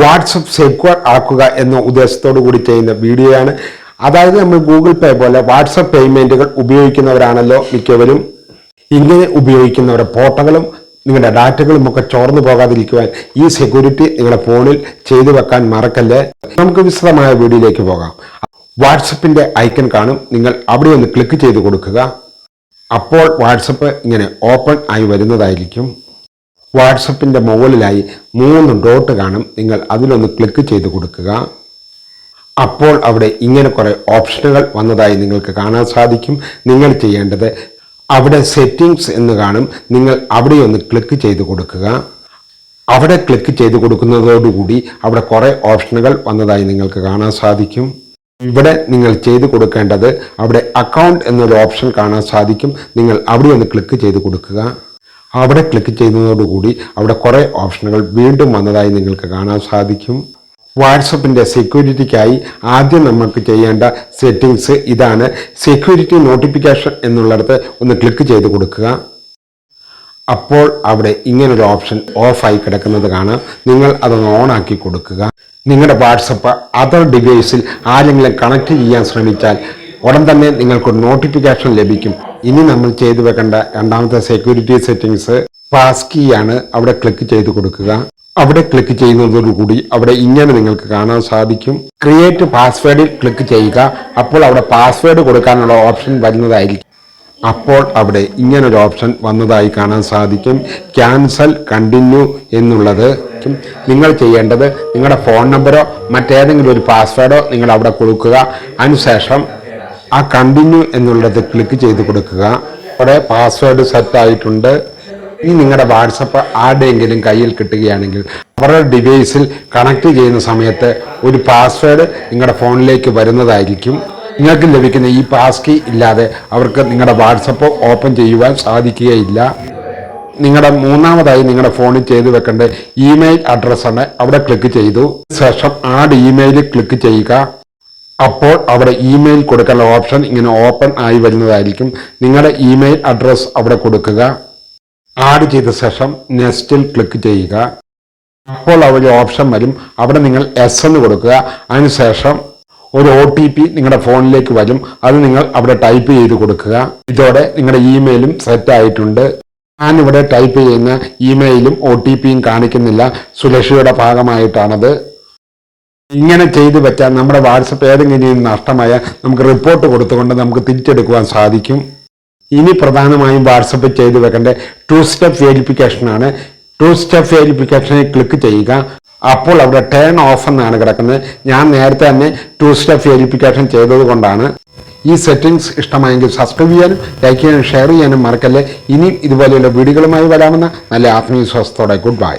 WhatsApp secure ആക്കുക എന്ന ഉദ്ദേശത്തോടു കൂടി ചെയ്യുന്ന വീഡിയോയാണ് അതായത് നമ്മൾ ഗൂഗിൾ പേ പോലെ വാട്സപ്പ് പേയ്മെന്റുകൾ ഉപയോഗിക്കുന്നവരാണല്ലോ മിക്കവരും. ഇങ്ങനെ ഉപയോഗിക്കുന്നവരുടെ ഫോട്ടോകളും നിങ്ങളുടെ ഡാറ്റകളും ഒക്കെ ചോർന്നു പോകാതിരിക്കുവാൻ ഈ സെക്യൂരിറ്റി നിങ്ങളുടെ ഫോണിൽ ചെയ്തു വെക്കാൻ മറക്കല്ലേ? നമുക്ക് വിശദമായ വീഡിയോയിലേക്ക് പോകാം. വാട്സപ്പിന്റെ ഐക്കൺ കാണും. നിങ്ങൾ അവിടെ ഒന്ന് ക്ലിക്ക് ചെയ്ത് കൊടുക്കുക. അപ്പോൾ വാട്സപ്പ് ഇങ്ങനെ ഓപ്പൺ ആയി വരുന്നതായിരിക്കും. വാട്സപ്പിന്റെ മുകളിലായി മൂന്ന് ഡോട്ട് കാണും. നിങ്ങൾ അതിലൊന്ന് ക്ലിക്ക് ചെയ്ത് കൊടുക്കുക. അപ്പോൾ അവിടെ ഇങ്ങനെ കുറേ ഓപ്ഷനുകൾ വന്നതായി നിങ്ങൾക്ക് കാണാൻ സാധിക്കും. നിങ്ങൾ ചെയ്യേണ്ടത് അവിടെ സെറ്റിംഗ്സ് എന്ന് കാണും. നിങ്ങൾ അവിടെ ഒന്ന് ക്ലിക്ക് ചെയ്ത് കൊടുക്കുക. അവിടെ ക്ലിക്ക് ചെയ്ത് കൊടുക്കുന്നതോടുകൂടി അവിടെ കുറേ ഓപ്ഷനുകൾ വന്നതായി നിങ്ങൾക്ക് കാണാൻ സാധിക്കും. ഇവിടെ നിങ്ങൾ ചെയ്ത് കൊടുക്കേണ്ടത് അവിടെ അക്കൗണ്ട് എന്നൊരു ഓപ്ഷൻ കാണാൻ സാധിക്കും. നിങ്ങൾ അവിടെ ഒന്ന് ക്ലിക്ക് ചെയ്ത് കൊടുക്കുക. അവിടെ ക്ലിക്ക് ചെയ്യുന്നതോടുകൂടി അവിടെ കുറേ ഓപ്ഷനുകൾ വീണ്ടും വന്നതായി നിങ്ങൾക്ക് കാണാൻ സാധിക്കും. വാട്സപ്പിന്റെ സെക്യൂരിറ്റിക്കായി ആദ്യം നമുക്ക് ചെയ്യേണ്ട സെറ്റിങ്സ് ഇതാണ്. സെക്യൂരിറ്റി നോട്ടിഫിക്കേഷൻ എന്നുള്ളിടത്ത് ഒന്ന് ക്ലിക്ക് ചെയ്ത് കൊടുക്കുക. അപ്പോൾ അവിടെ ഇങ്ങനൊരു ഓപ്ഷൻ ഓഫായി കിടക്കുന്നത് കാണാം. നിങ്ങൾ അതൊന്ന് ഓണാക്കി കൊടുക്കുക. നിങ്ങളുടെ വാട്സപ്പ് അതർ ഡിവൈസിൽ ആരെങ്കിലും കണക്ട് ചെയ്യാൻ ശ്രമിച്ചാൽ ഉടൻ തന്നെ നിങ്ങൾക്ക് നോട്ടിഫിക്കേഷൻ ലഭിക്കും. ഇനി നമ്മൾ ചെയ്തു വെക്കേണ്ട രണ്ടാമത്തെ സെക്യൂരിറ്റി സെറ്റിംഗ്സ് പാസ് കീ ആണ് അവിടെ ക്ലിക്ക് ചെയ്ത് കൊടുക്കുക. അവിടെ ക്ലിക്ക് ചെയ്യുന്നതോടുകൂടി അവിടെ ഇങ്ങനെ നിങ്ങൾക്ക് കാണാൻ സാധിക്കും. ക്രിയേറ്റ് പാസ്വേഡിൽ ക്ലിക്ക് ചെയ്യുക. അപ്പോൾ അവിടെ പാസ്വേഡ് കൊടുക്കാനുള്ള ഓപ്ഷൻ വരുന്നതായിരിക്കും. അപ്പോൾ അവിടെ ഇങ്ങനൊരു ഓപ്ഷൻ വന്നതായി കാണാൻ സാധിക്കും. ക്യാൻസൽ കണ്ടിന്യൂ എന്നുള്ളത്. നിങ്ങൾ ചെയ്യേണ്ടത് നിങ്ങളുടെ ഫോൺ നമ്പറോ മറ്റേതെങ്കിലും ഒരു പാസ്വേഡോ നിങ്ങൾ അവിടെ കൊടുക്കുക. അതിനുശേഷം ആ കണ്ടിന്യൂ എന്നുള്ളത് ക്ലിക്ക് ചെയ്ത് കൊടുക്കുക. അവിടെ പാസ്വേഡ് സെറ്റ് ആയിട്ടുണ്ട്. ഇനി നിങ്ങളുടെ വാട്സപ്പ് ആരുടെയെങ്കിലും കയ്യിൽ കിട്ടുകയാണെങ്കിൽ അവരുടെ ഡിവൈസിൽ കണക്ട് ചെയ്യുന്ന സമയത്ത് ഒരു പാസ്വേഡ് നിങ്ങളുടെ ഫോണിലേക്ക് വരുന്നതായിരിക്കും. നിങ്ങൾക്ക് ലഭിക്കുന്ന ഈ പാസ് കീ ഇല്ലാതെ അവർക്ക് നിങ്ങളുടെ വാട്സപ്പ് ഓപ്പൺ ചെയ്യുവാൻ സാധിക്കുകയില്ല. നിങ്ങളുടെ മൂന്നാമതായി നിങ്ങളുടെ ഫോണിൽ ചെയ്തു വെക്കേണ്ട ഇമെയിൽ അഡ്രസ്സാണ് അവിടെ ക്ലിക്ക് ചെയ്തു. ശേഷം ആഡ് ഇമെയിൽ ക്ലിക്ക് ചെയ്യുക. അപ്പോൾ അവിടെ ഇമെയിൽ കൊടുക്കാനുള്ള ഓപ്ഷൻ ഇങ്ങനെ ഓപ്പൺ ആയി വരുന്നതായിരിക്കും. നിങ്ങളുടെ ഇമെയിൽ അഡ്രസ്സ് അവിടെ കൊടുക്കുക. ആഡ് ചെയ്ത ശേഷം നെക്സ്റ്റിൽ ക്ലിക്ക് ചെയ്യുക. അപ്പോൾ അവിടെ ഓപ്ഷൻ വരും. അവിടെ നിങ്ങൾ എസ് എന്ന് കൊടുക്കുക. അതിനുശേഷം ഒരു ഒ ടി പി നിങ്ങളുടെ ഫോണിലേക്ക് വരും. അത് നിങ്ങൾ അവിടെ ടൈപ്പ് ചെയ്ത് കൊടുക്കുക. ഇതോടെ നിങ്ങളുടെ ഇമെയിലും സെറ്റ് ആയിട്ടുണ്ട്. ഞാനിവിടെ ടൈപ്പ് ചെയ്യുന്ന ഇമെയിലും ഒ ടി പിയും കാണിക്കുന്നില്ല. സുരക്ഷയുടെ ഭാഗമായിട്ടാണത്. ഇങ്ങനെ ചെയ്തു വെച്ചാൽ നമ്മുടെ വാട്സപ്പ് ഏതെങ്കിലും നഷ്ടമായാൽ നമുക്ക് റിപ്പോർട്ട് കൊടുത്തുകൊണ്ട് നമുക്ക് തിരിച്ചെടുക്കുവാൻ സാധിക്കും. ഇനി പ്രധാനമായും വാട്സപ്പ് ചെയ്തു വെക്കേണ്ട. ടു സ്റ്റെപ്പ് വെരിഫിക്കേഷൻ ആണ്. ടു സ്റ്റെപ്പ് വെരിഫിക്കേഷനിൽ ക്ലിക്ക് ചെയ്യുക. അപ്പോൾ അവിടെ ടേൺ ഓഫ് എന്നാണ് കിടക്കുന്നത്. ഞാൻ നേരത്തെ തന്നെ ടു സ്റ്റെപ്പ് വെരിഫിക്കേഷൻ ചെയ്തത് കൊണ്ടാണ്. ഈ സെറ്റിംഗ്സ് ഇഷ്ടമായെങ്കിൽ സബ്സ്ക്രൈബ് ചെയ്യാനും ലൈക്ക് ചെയ്യാനും ഷെയർ ചെയ്യാനും മറക്കല്ലേ. ഇനിയും ഇതുപോലെയുള്ള വീഡിയോകളുമായി വരാമെന്ന നല്ല ആത്മവിശ്വാസത്തോടെ ഗുഡ് ബൈ